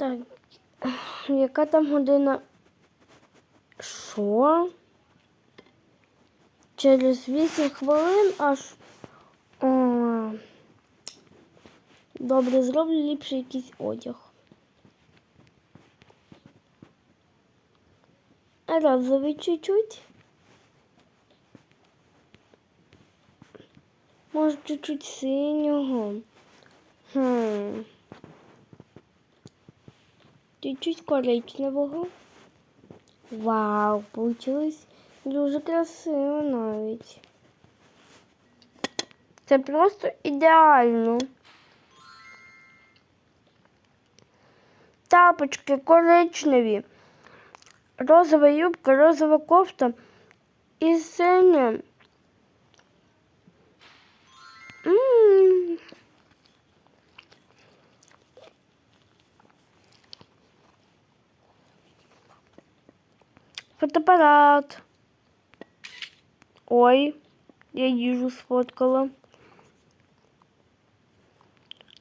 Так, яка там година? Що? Через 8 хвилин аж. О, добре, зроблю ліпше якийсь одяг. Разовий чуть-чуть. Може, чуть-чуть синього. Хм. Чуть-чуть коричневого. Вау, получилось дуже красиво навіть. Це просто ідеально. Тапочки коричневі, розова юбка, розова кофта і синя. М. Фотоапарат. Ой, я їжу сфоткала.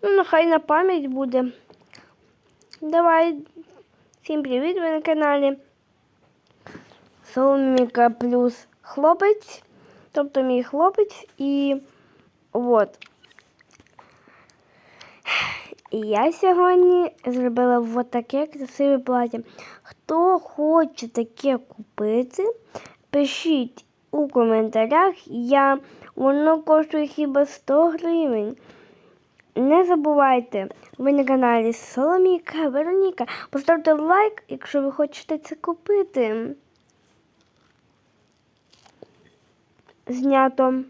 Ну, нехай на пам'ять буде. Давай. Всім привіт, ви на каналі Соломіка плюс хлопець. Тобто мій хлопець і от. І я сьогодні зробила вот таке красиве плаття. Хто хоче таке купити, пишіть у коментарях. Я, воно коштує хіба 100 гривень. Не забувайте, ви на каналі Соломіка, Вероніка. Поставте лайк, якщо ви хочете це купити. Знято.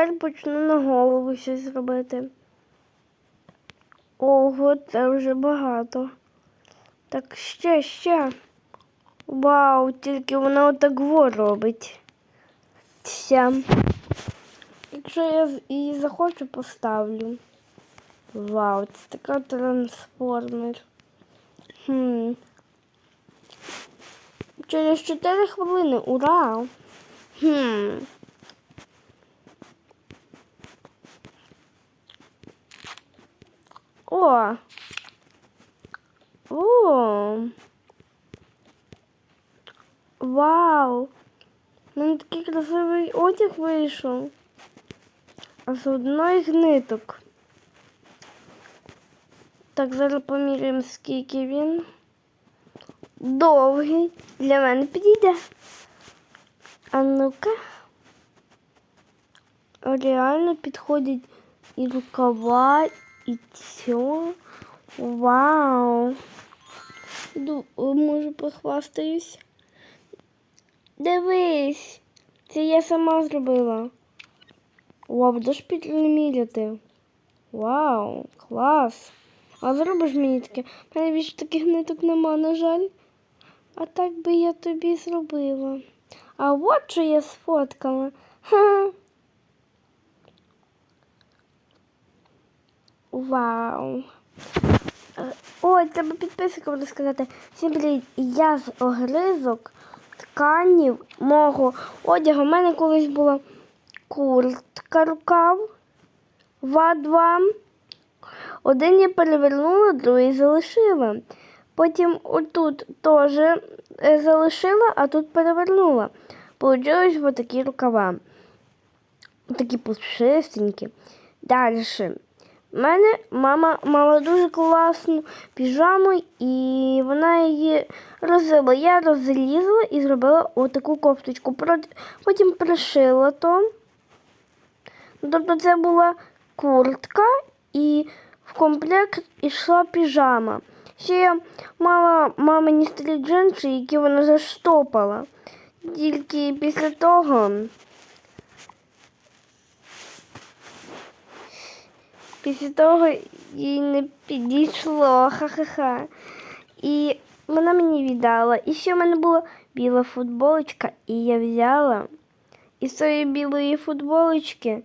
Тепер почну на голову щось робити. Ого, це вже багато. Так ще, ще. Вау, тільки вона отак во робить. Вся. Якщо я її захочу, поставлю. Вау, це така трансформер. Хм. Через 4 хвилини, ура! Хм. О! О! Вау! У мене такий красивий одяг вийшов. А з одної з ниток. Так, зараз поміряємо, скільки він. Довгий. Для мене підійде. А ну-ка. Реально підходять і рукава, і все. Вау. Іду, може, похвастаюсь. Дивись, це я сама зробила. Вау, будеш підміряти. Вау, клас. А зробиш мені таке? У мене більше таких ниток нема, на жаль. А так би я тобі зробила. А от що я сфоткала. Ха. Вау. Е, Ой, треба підписникам розказати. Всім привіт. Я з огризок тканів мого одягу. У мене колись була куртка рукав. Ва-2. Один я перевернула, другий залишила. Потім отут теж е, залишила, а тут перевернула. Получилось вот такі рукава. Такі пушистенькі. Далі. У мене мама мала дуже класну піжаму, і вона її розрізала. Я розрізала і зробила отаку кофточку. Потім пришила то. Тобто це була куртка і в комплект йшла піжама. Ще я мала мамині старі джинси, які вона заштопала. Тільки після того. Після того їй не підійшло, ха-ха-ха. І вона мені віддала. І ще в мене була біла футболочка, і я взяла і з цієї білої футболочки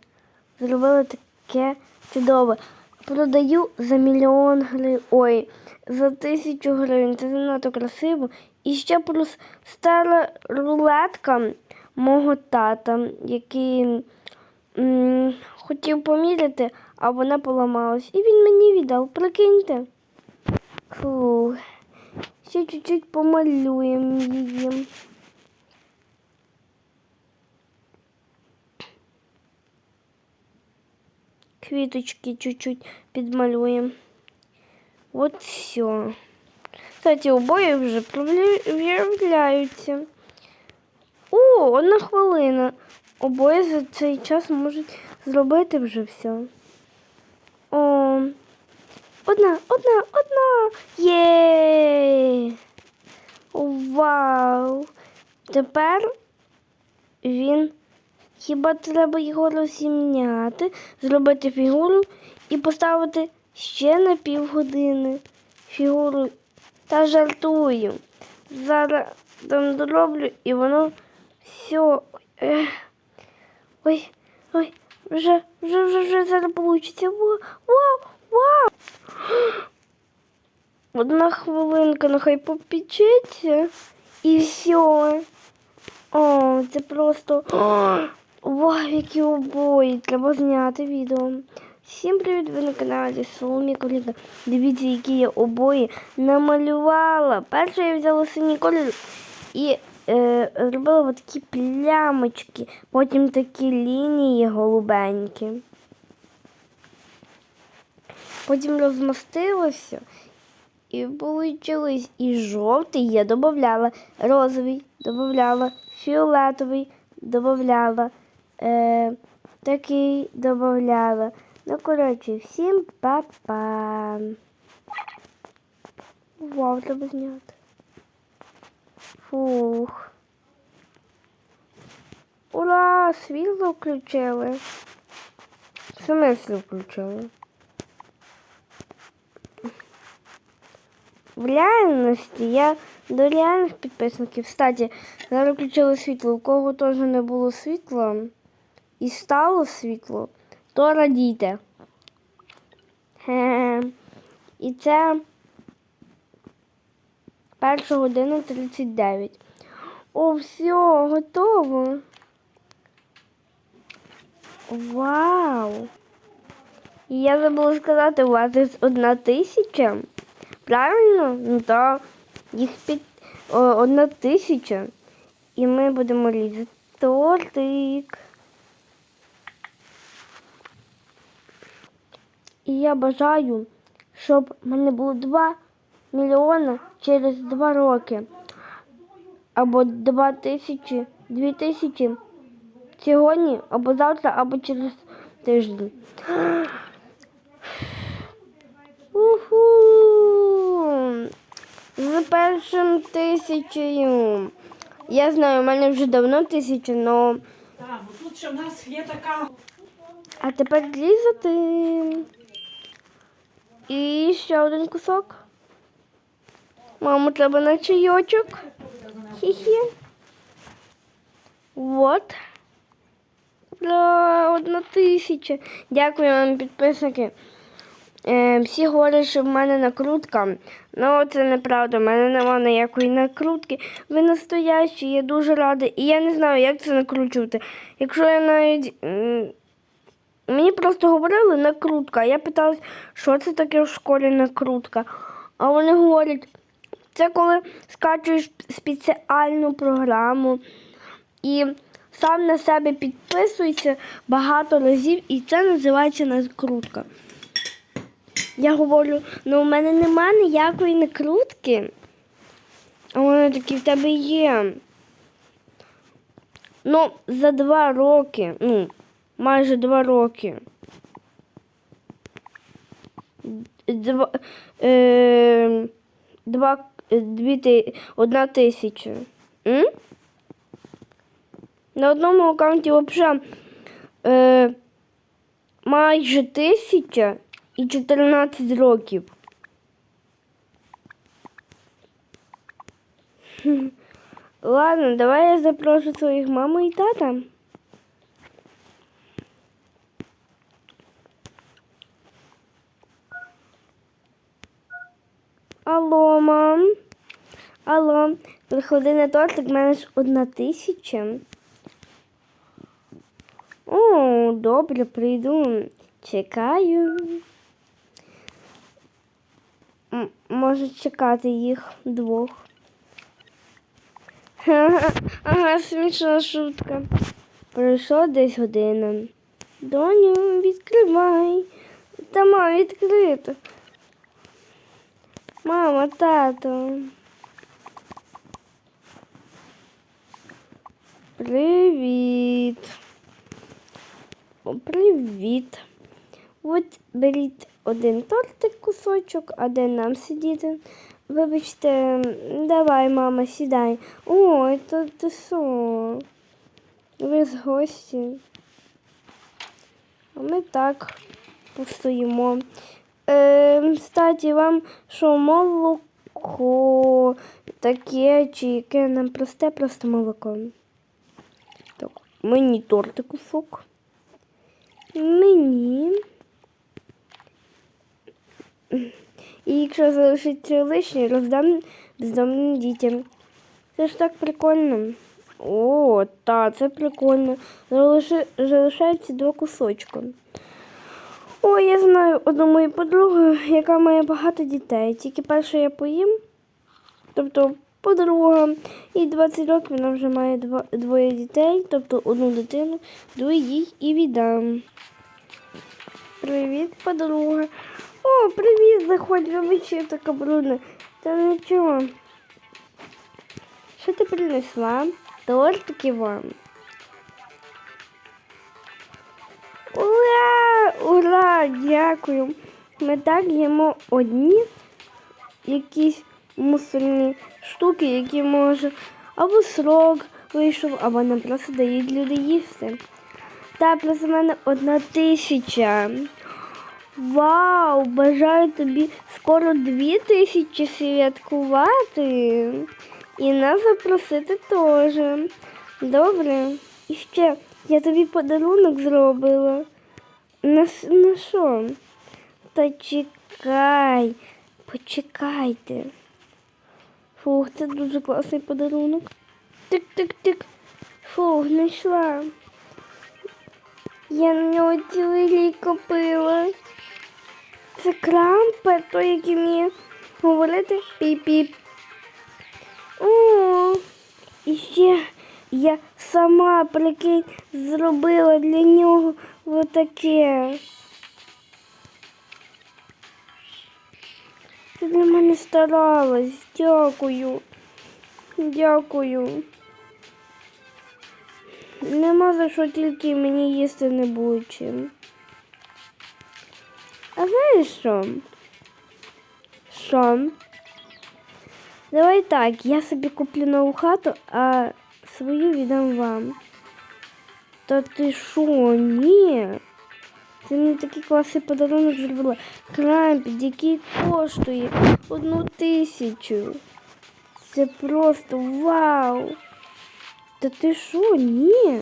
зробила таке чудове. Продаю за мільйон гривень. Ой, за тисячу гривень. Це занадто красиво І ще плюс стара рулетка мого тата, який м, хотів поміряти, а вона поламалась. І він мені віддав, прикиньте. Фу. Ще чуть-чуть помалюємо її. Квіточки чуть-чуть підмалюємо. От все. Кстати, обоє вже проявляються. О, одна хвилина. Обоє за цей час можуть зробити вже все. О, одна, одна, одна. Є. Вау. Тепер він хіба треба його розімняти, зробити фігуру і поставити ще на півгодини фігуру та жартую. Зараз там дороблю і воно все. Ой, ой, вже, вже, вже, вже зараз вийде. Вау, вау, вау. Одна хвилинка, нехай попічеться і все. О, це просто. Вау, які обої. Треба зняти відео. Всім привіт, ви на каналі Соломі Коліка. Дивіться, які я обої намалювала. Перше я взяла синій колір і е, зробила такі плямочки, потім такі лінії голубенькі. Потім розмастила все. І получилось і жовтий я додавала, розовий додавала, фіолетовий додавала, е, такий додавала. Ну, коротше, всім па-па. Вау, треба зняти. Фух. Ура! Світло включили. В смислі включили? В реальності я до реальних підписників. Кстати, зараз включили світло. У кого теж не було світла і стало світло, то радійте. Хе. І це перша година 39. О, все, готово. Вау! І я забула сказати, у вас десь одна тисяча. Правильно? Ну так, їх під о, одна тисяча. І ми будемо різати тортик. І я бажаю, щоб в мене було 2 мільйони через 2 роки. Або 2 тисячі, 2 тисячі сьогодні, або завтра, або через тиждень. Уху! За першим тисячею. Я знаю, у мене вже давно тисяча, но. Так, бо тут ще в нас є така. А тепер різати. І ще один кусок. Маму треба на чайочок. Хі-хі. Вот. Ура, одна тисяча. Дякую вам, підписники. Е, всі говорять, що в мене накрутка. Ну, це неправда, в мене немає ніякої накрутки. Ви настоящі, я дуже рада. І я не знаю, як це накручувати. Якщо я навіть. Мені просто говорили накрутка. Я питалась, що це таке в школі накрутка. А вони говорять, це коли скачуєш спеціальну програму і сам на себе підписуєшся багато разів, і це називається накрутка. Я говорю, ну у мене нема ніякої накрутки. А вони такі в тебе є. Ну, за два роки, ну, майже два роки. Два, е, два, е, дві, одна тисяча. М? На одному аккаунті взагалі е, майже тисяча і 14 років. Ладно, давай я запрошу своїх маму і тата. Алло, мам. Алло, приходи на тортик, в мене ж одна тисяча. О, добре, прийду. Чекаю. М- може чекати їх двох. Ага, смішна шутка. Пройшло десь година. Доню, відкривай. Та мама відкрито. Мама, тато. Привіт. Привіт. От беріть один тортик кусочок, а де нам сидіти. Вибачте, давай, мама, сідай. Ой, то ти що? Ви з гості. А ми так постоїмо. Е, кстати, вам що молоко таке, чи яке нам просте, просто молоко. Так, мені тортик кусок. Мені. І якщо залишиться лишнє, роздам бездомним дітям. Це ж так прикольно. О, та, це прикольно. Залишається два кусочка. О, я знаю одну мою подругу, яка має багато дітей. Тільки перше я поїм. Тобто подруга. І 20 років вона вже має двоє дітей, тобто одну дитину, другу їй і віддам. Привіт, подруга. О, привіт, заходь, вибачте, така брудна. Та нічого. Що ти принесла? Тортики вам. Ура! Ура! Дякую. Ми так їмо одні якісь мусорні штуки, які може або срок вийшов, або нам просто дають люди їсти. Та плюс у мене одна тисяча. Вау! Бажаю тобі скоро дві тисячі святкувати. І нас запросити теж. Добре. І ще я тобі подарунок зробила. На, на що? Та чекай, почекайте. Фух, це дуже класний подарунок. Тик-тик-тик. Фух, знайшла. Я на нього цілий рік купила. Це крампер, той, який вміє говорити піп-піп. О, і ще я сама прикинь зробила для нього отаке. Ти для мене старалась. Дякую. Дякую. Нема за що тільки мені їсти не буде чим. А знаєш що? Що? Давай так, я собі куплю нову хату, а свою віддам вам. Та ти що, ні? Ти мені такий класний подарунок зробила. Крампід, який коштує одну тисячу. Це просто вау. Та ти що, ні?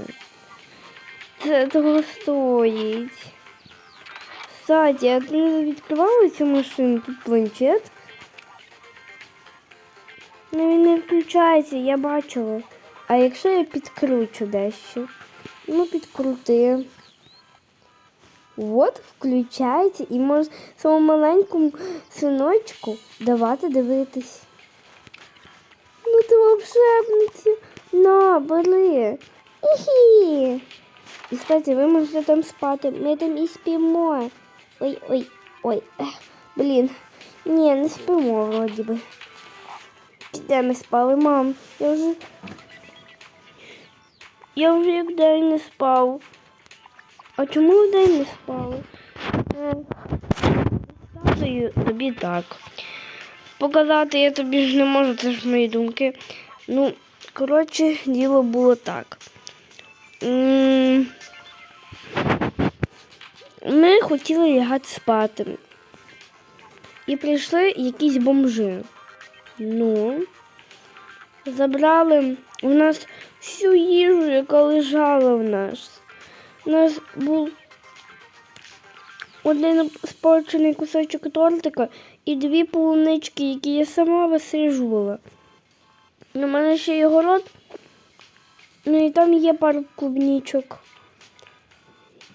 Це того стоїть. Кстати, а ти не відкривала цю машину? Тут планшет? Ну він не включається, я бачила. А якщо я підкручу дещо? Ну, підкрути. От включається і може своєму маленькому синочку давати дивитись. Ну ти волшебниця. На, бери. Іхі. І, кстати, ви можете там спати. Ми там і спимо. Ой, ой, Блін. Ні, не спимо вроді би. Де ми спали, мам? Я вже. Я вже як день не спав. А чому ви день не спали? Е, Розказую тобі так. Показати я тобі ж не можу, це ж мої думки. Ну, коротше, діло було так. Ми хотіли лягати спати. І прийшли якісь бомжи. Ну, забрали у нас всю їжу, яка лежала в нас. У нас був один спорчений кусочок тортика і дві полунички, які я сама висижувала. У мене ще є город. Ну і там є пару клубнічок.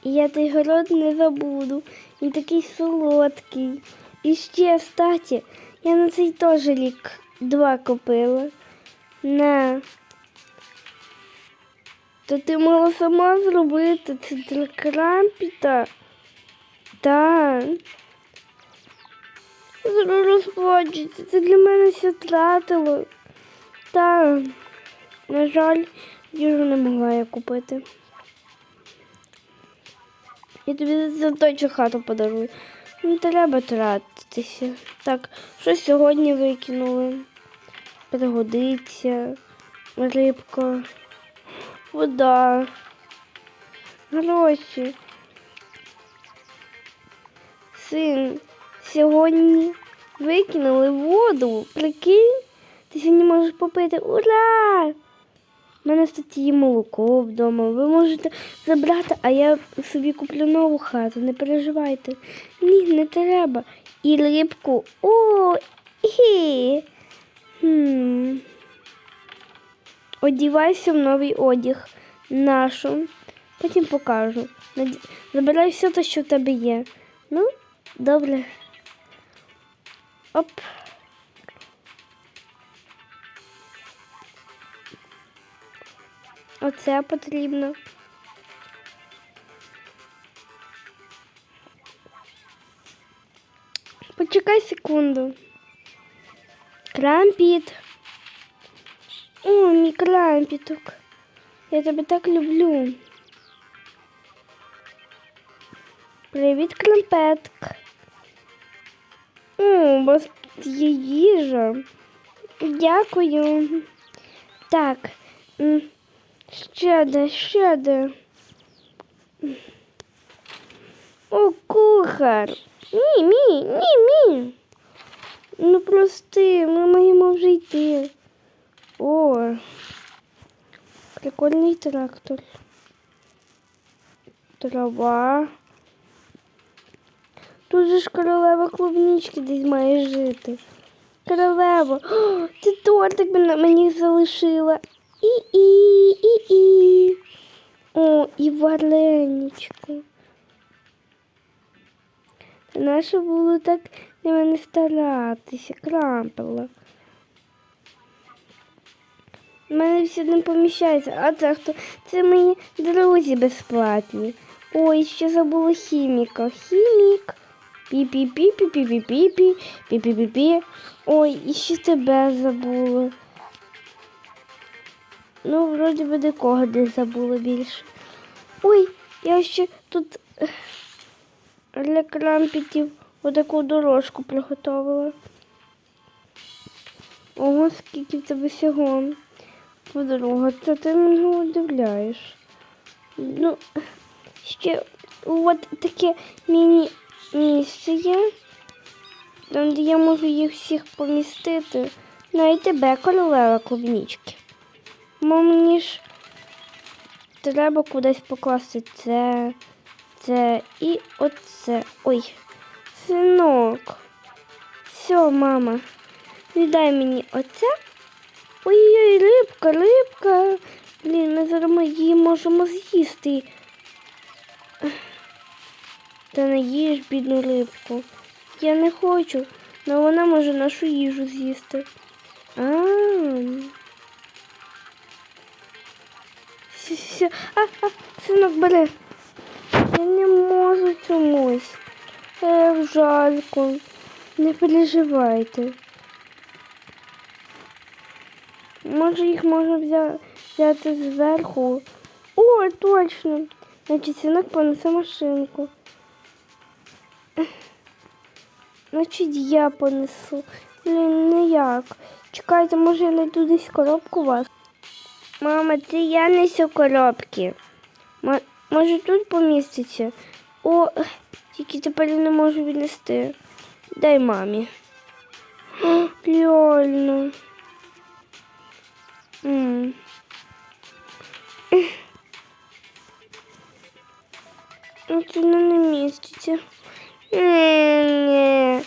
І я той город не забуду. Він такий солодкий. І ще, кстати, я на цей теж рік два купила. На. То ти могла сама зробити це для крампіта. Так. Зараз розплачеться. Це для мене все тратило. Та, на жаль, їжу не могла я купити. Я тобі за точно хату подарую. Не треба тратитися. Так, що сьогодні викинули? Пригодиться, рибка, вода, гроші. Син, сьогодні викинули воду. Прикинь, ти сьогодні можеш попити. Ура! У мене тут є молоко вдома. Ви можете забрати, а я собі куплю нову хату. Не переживайте. Ні, не треба. І рибку. О, і. Хм. Одівайся в новий одяг. Нашу. Потім покажу. Забирай все те, що в тебе є. Ну, добре. Оп. Оце потрібно. Почекай секунду. Крампіт. О, мій крампіток. Я тебе так люблю. Привіт, крампетк. О, у вас є їжа. Дякую. Так. Ще де, ще де. О, кухар. Ні, мій, ні, мій. Ну прости, ми маємо вже йти. О, прикольний трактор. Трава. Тут же ж королева клубнички десь має жити. Королева. О, ти тортик мені залишила. І-і, і-і. О, і вареничко. Та наше було так для мене старатися, крампила. У мене все не поміщається. А це хто? Це мої друзі безплатні. Ой, ще забула хіміка. Хімік. Пі-пі-пі-пі-пі-пі-пі, пі-пі-пі-пі. Ой, і ще тебе забула. Ну, вроді би нікого не забула більше. Ой, я ще тут для крампітів отаку дорожку приготувала. Ого, скільки в тебе всього. Подруга, це ти мене удивляєш. Ну, ще от таке міні-місце є, там, де я можу їх всіх помістити. Ну і тебе, королева клубнічки. Бо мені ж треба кудись покласти це, це і оце. Ой, синок. Все, мама, віддай мені оце. Ой-ой, рибка, рибка. Блін, ми зараз ми її можемо з'їсти. Та не їж бідну рибку. Я не хочу, але вона може нашу їжу з'їсти. А. А, а, синок, бери. Я не можу чомусь. Ех, жалько. Не переживайте. Може їх можна взя- взяти зверху. О, точно. Значить, синок понесе машинку. Значить, я понесу. Блін, не як. Чекайте, може я знайду десь коробку у вас. Мама, це я несу коробки. М- може тут поміститься? О, тільки тепер я не можу віднести. Дай мамі. Реально. Ну, Це не на Не,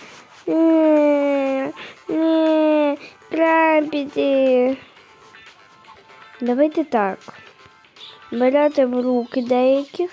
не, не, ні. Давайте так. Берете в руки деяких